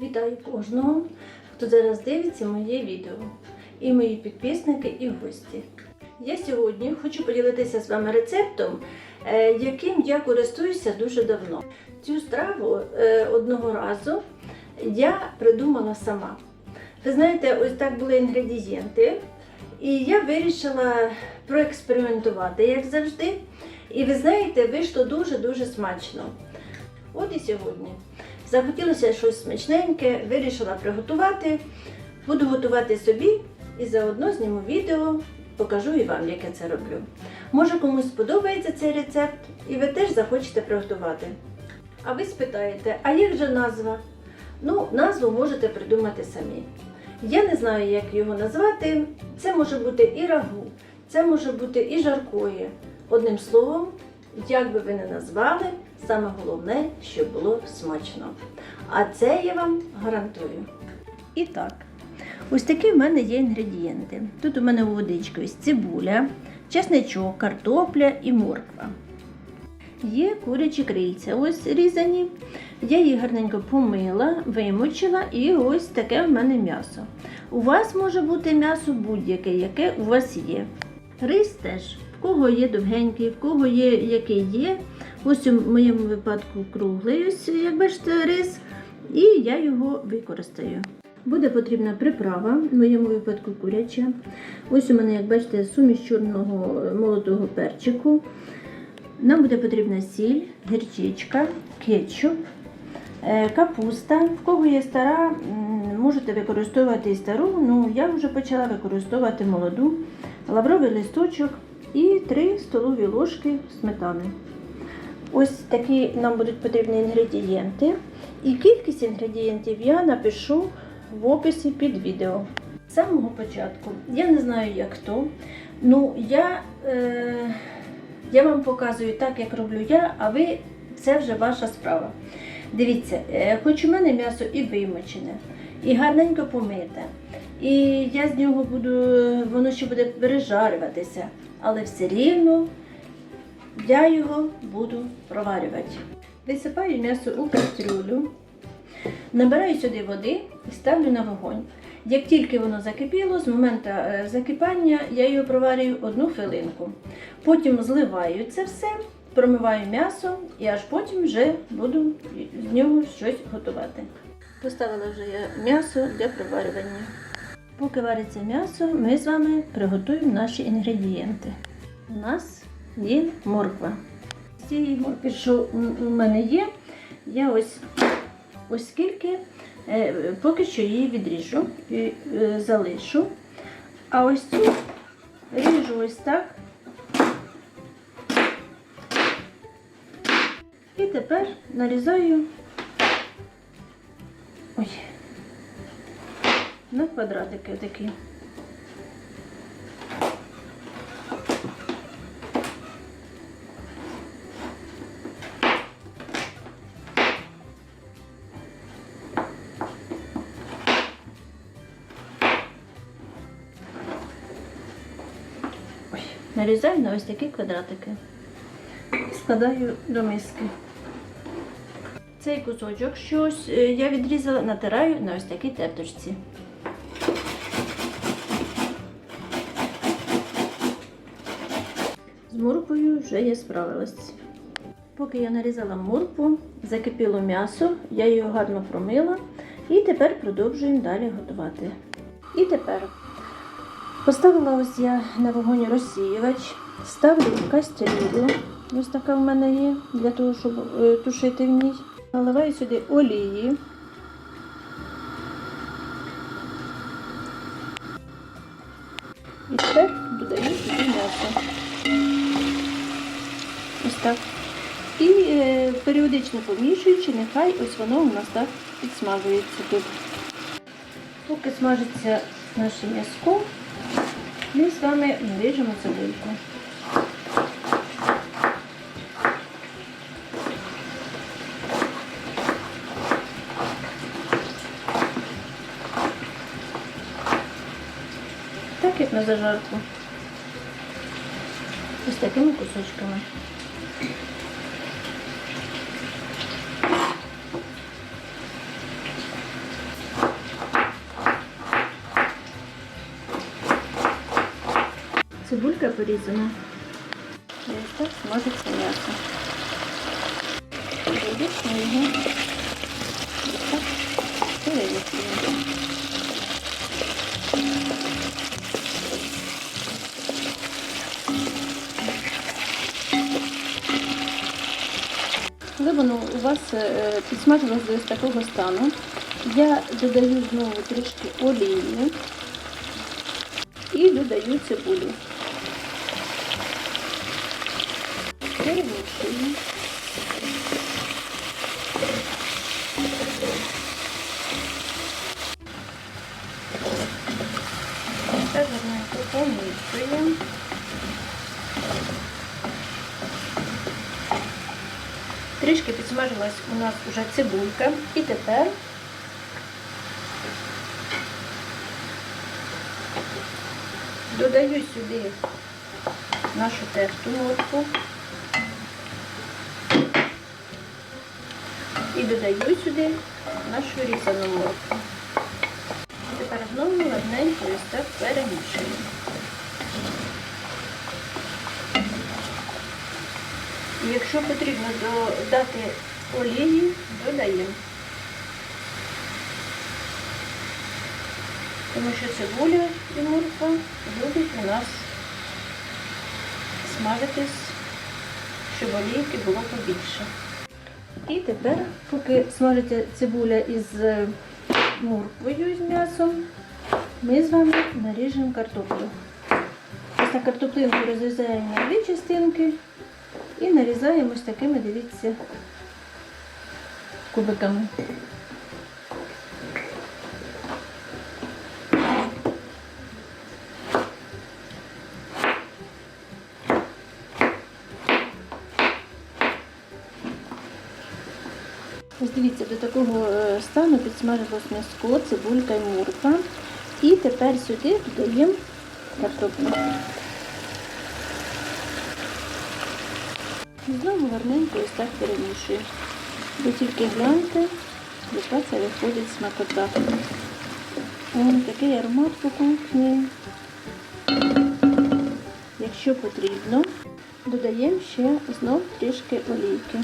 Вітаю кожного, хто зараз дивиться моє відео, і мої підписники, і гості. Я сьогодні хочу поділитися з вами рецептом, е, яким я користуюся дуже давно. Цю страву е, одного разу я придумала сама. Ви знаєте, ось так були інгредієнти, і я вирішила проекспериментувати, як завжди. І ви знаєте, вийшло дуже-дуже смачно. От і сьогодні. Захотілося щось смачненьке, вирішила приготувати. Буду готувати собі і заодно зніму відео, покажу і вам, як я це роблю. Може комусь сподобається цей рецепт, і ви теж захочете приготувати. А ви спитаєте, а як же назва? Ну, назву можете придумати самі. Я не знаю, як його назвати. Це може бути і рагу, це може бути і жаркоє. Одним словом, як би ви не назвали, саме головне, щоб було смачно. А це я вам гарантую. І так, ось такі в мене є інгредієнти. Тут у мене у водичці ось цибуля, чесничок, картопля і морква. Є курячі крильця, ось різані. Я їх гарненько помила, вимочила і ось таке в мене м'ясо. У вас може бути м'ясо будь-яке, яке у вас є. Рис теж, в кого є довгенький, в кого є який є. Ось у моєму випадку круглий, ось, як бачите, рис, і я його використаю. Буде потрібна приправа, в моєму випадку куряча. Ось у мене, як бачите, суміш чорного молотого перчику. Нам буде потрібна сіль, гірчичка, кетчуп, е, капуста. В кого є стара, можете використовувати і стару. Ну, я вже почала використовувати молоду, лавровий листочок і 3 столові ложки сметани. Ось такі нам будуть потрібні інгредієнти. І кількість інгредієнтів я напишу в описі під відео. З самого початку, я не знаю, як хто. Ну, я, е, я вам показую так, як роблю я, а ви це вже ваша справа. Дивіться, е, хоч у мене м'ясо і вимочене, і гарненько помите. І я з нього буду, воно ще буде пережарюватися, але все рівно я його буду проварювати. Висипаю м'ясо у кастрюлю, набираю сюди води і ставлю на вогонь. Як тільки воно закипіло, з моменту е, закипання я його проварюю одну хвилинку. Потім зливаю це все, промиваю м'ясо і аж потім вже буду з нього щось готувати. Поставила вже я м'ясо для проварювання. Поки вариться м'ясо, ми з вами приготуємо наші інгредієнти. У нас є морква. З цієї моркви, що у мене є, я ось ось скільки, е, поки що її відріжу і е, залишу. А ось цю ріжу ось так. І тепер нарізаю на квадратики такі. Нарізаю на ось такі квадратики. і Складаю до миски. Цей кусочок, що ось, е, я відрізала, натираю на ось такій терточці. З морквою вже я справилась. Поки я нарізала моркву, закипіло м'ясо, я його гарно промила і тепер продовжуємо далі готувати. І тепер поставила ось я на вогонь розсіювач, ставлю кастрюлю, ось така в мене є, для того, щоб е, тушити в ній. Наливаю сюди олії. Періодично помішуючи, нехай ось воно у нас так підсмажується тут. Поки смажиться наше м'яско, ми з вами наріжемо цибульку. Так як на зажарку. Ось такими кусочками. Цибулька порізана. Ось так смажиться м'ясо. Періодично його ось так перемішуємо. Коли воно у вас е, підсмажилось до такого стану, я додаю знову трішки олії і додаю цибулю. Перемішую. Так гарненько помішуємо. Трішки підсмажилась у нас вже цибулька. І тепер додаю сюди нашу терту морку і додаю сюди нашу різану морку. Тепер знову гарненько ось так перемішуємо. Якщо потрібно додати олії, додаємо. Тому що цибуля і морква любить у нас смажитись, щоб олійки було побільше. І тепер, поки смажиться цибуля із е, морквою з м'ясом, ми з вами наріжемо картоплю. Ось на картоплинку розрізаємо дві частинки і нарізаємо ось такими, дивіться, кубиками. Ось дивіться, до такого е, стану підсмажилось м'яско, цибулька і морква. І тепер сюди додаємо картоплю. І знову гарненько ось так перемішуємо. Ви тільки гляньте, яка це виходить смакота. Ось такий аромат по кухні. Якщо потрібно, додаємо ще знов трішки олійки.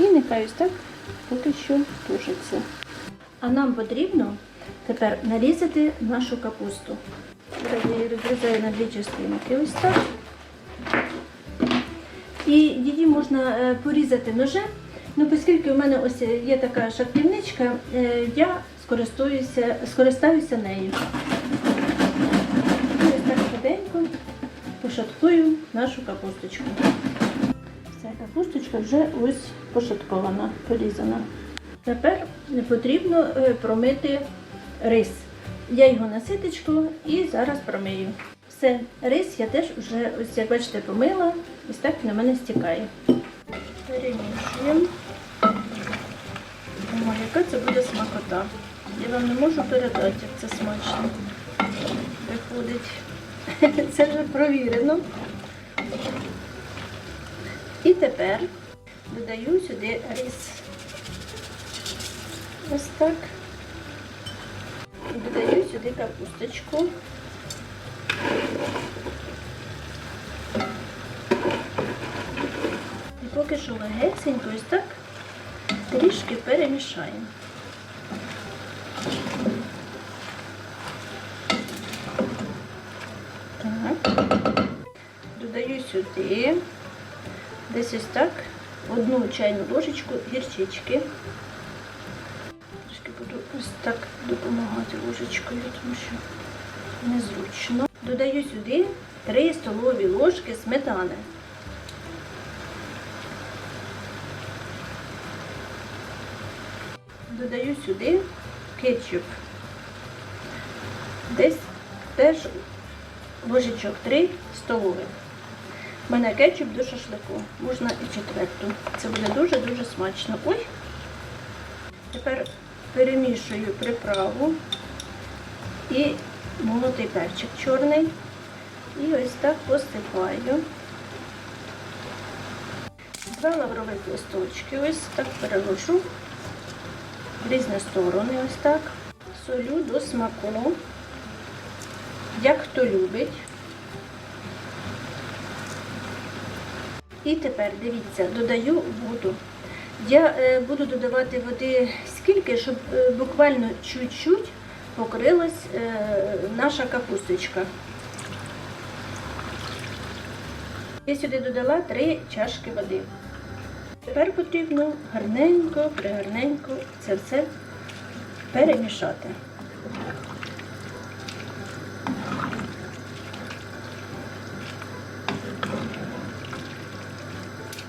І нехай ось так поки що тушиться. А нам потрібно тепер нарізати нашу капусту. Я її розрізаю на дві частинки. Ось так. І її можна е, порізати ножем. Ну, оскільки у мене ось є така шатківничка, е, я скористаюся, скористаюся нею. Ось так швиденько пошаткую нашу капусточку. Ця капусточка вже ось пошаткована, порізана. Тепер потрібно е, промити рис. Я його на ситочку і зараз промию. Все, рис я теж вже, ось як бачите, помила, ось так на мене стікає. Перемішуємо. Ой, яка це буде смакота. Я вам не можу передати, як це смачно виходить. Це вже провірено. І тепер додаю сюди рис. Ось так. Додаю сюди капусточку. І поки що легесенько ось так трішки перемішаємо. Так. Додаю сюди десь ось так одну чайну ложечку гірчички. Трішки буду ось так допомагати ложечкою, тому що незручно. Додаю сюди 3 столові ложки сметани. Додаю сюди кетчуп. Десь теж ложечок 3 столових. У мене кетчуп до шашлику. Можна і четверту. Це буде дуже-дуже смачно. Ой. Тепер перемішую приправу і молотий перчик чорний. І ось так посипаю. Два лаврових листочки. Ось так переложу в різні сторони. Ось так. Солю до смаку. Як хто любить. І тепер дивіться, додаю воду. Я е, буду додавати води скільки, щоб е, буквально чуть-чуть покрилась е, наша капусточка. Я сюди додала 3 чашки води. Тепер потрібно гарненько, пригарненько це все перемішати.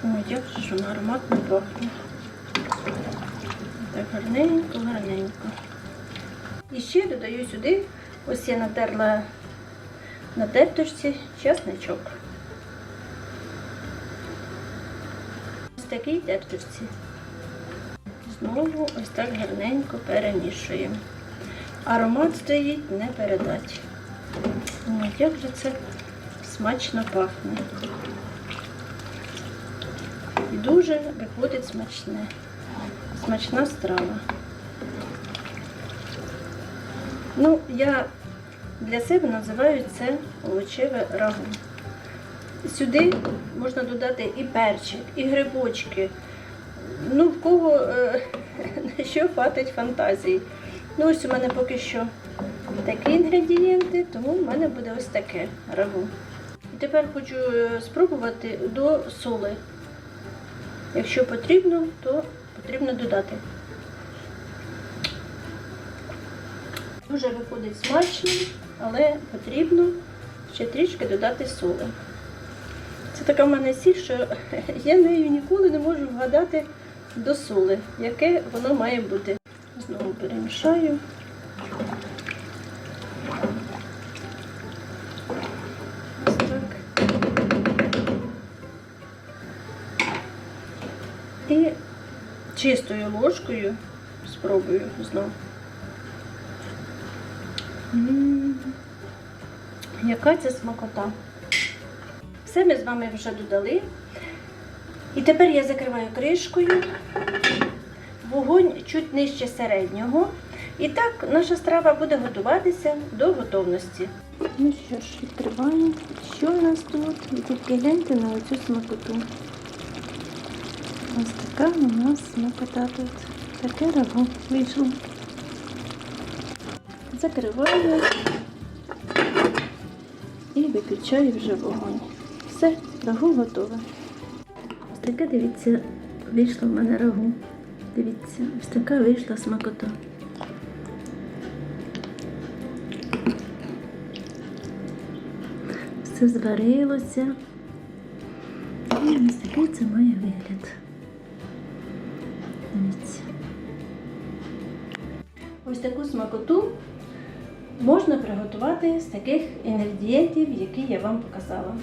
Ой, як же ж воно ароматно пахне. Так гарненько, гарненько. І ще додаю сюди, ось я натерла на терточці чесничок. Ось такій терточці. Знову ось так гарненько перемішуємо. Аромат стоїть не передать. Як же це смачно пахне. Дуже виходить смачне. Смачна страва. Ну, я для себе називаю це овочеве рагу. Сюди можна додати і перчик, і грибочки. Ну, в кого е, що хватить фантазії. Ну, ось у мене поки що такі інгредієнти, тому в мене буде ось таке рагу. І тепер хочу е, спробувати до соли. Якщо потрібно, то потрібно додати. Дуже виходить смачно, але потрібно ще трішки додати соли. Це така в мене сіль, що я нею ніколи не можу вгадати до соли, яке воно має бути. Знову перемішаю. І чистою ложкою спробую знову. Яка це смакота. Все ми з вами вже додали. І тепер я закриваю кришкою. Вогонь чуть нижче середнього. І так наша страва буде готуватися до готовності. Ну що ж, відкриваємо. Що у нас тут? Тільки гляньте на оцю смакоту. Така у нас смакота тут. Таке рагу вийшло. Закриваю і виключаю вже вогонь. Все, рагу готове. Ось таке, дивіться, вийшло в мене рагу. Дивіться, ось така вийшла смакота. Все зварилося. І ось такий це має вигляд. Смакоту можна приготувати з таких інгредієнтів, які я вам показала.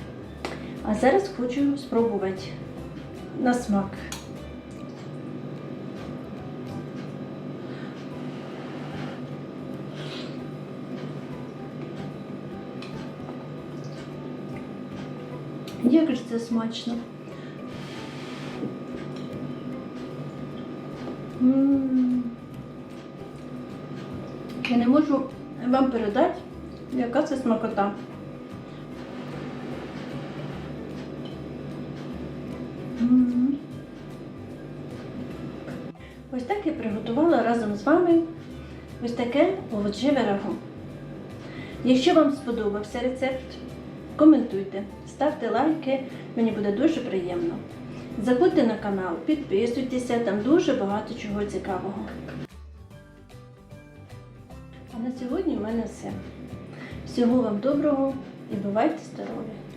А зараз хочу спробувати на смак. Як ж це смачно. М. Я не можу вам передати, яка це смакота. Ось так я приготувала разом з вами ось таке овочеве рагу. Якщо вам сподобався рецепт, коментуйте, ставте лайки, мені буде дуже приємно. Заходьте на канал, підписуйтеся, там дуже багато чого цікавого. Сьогодні в мене все. Всього вам доброго і бувайте здорові!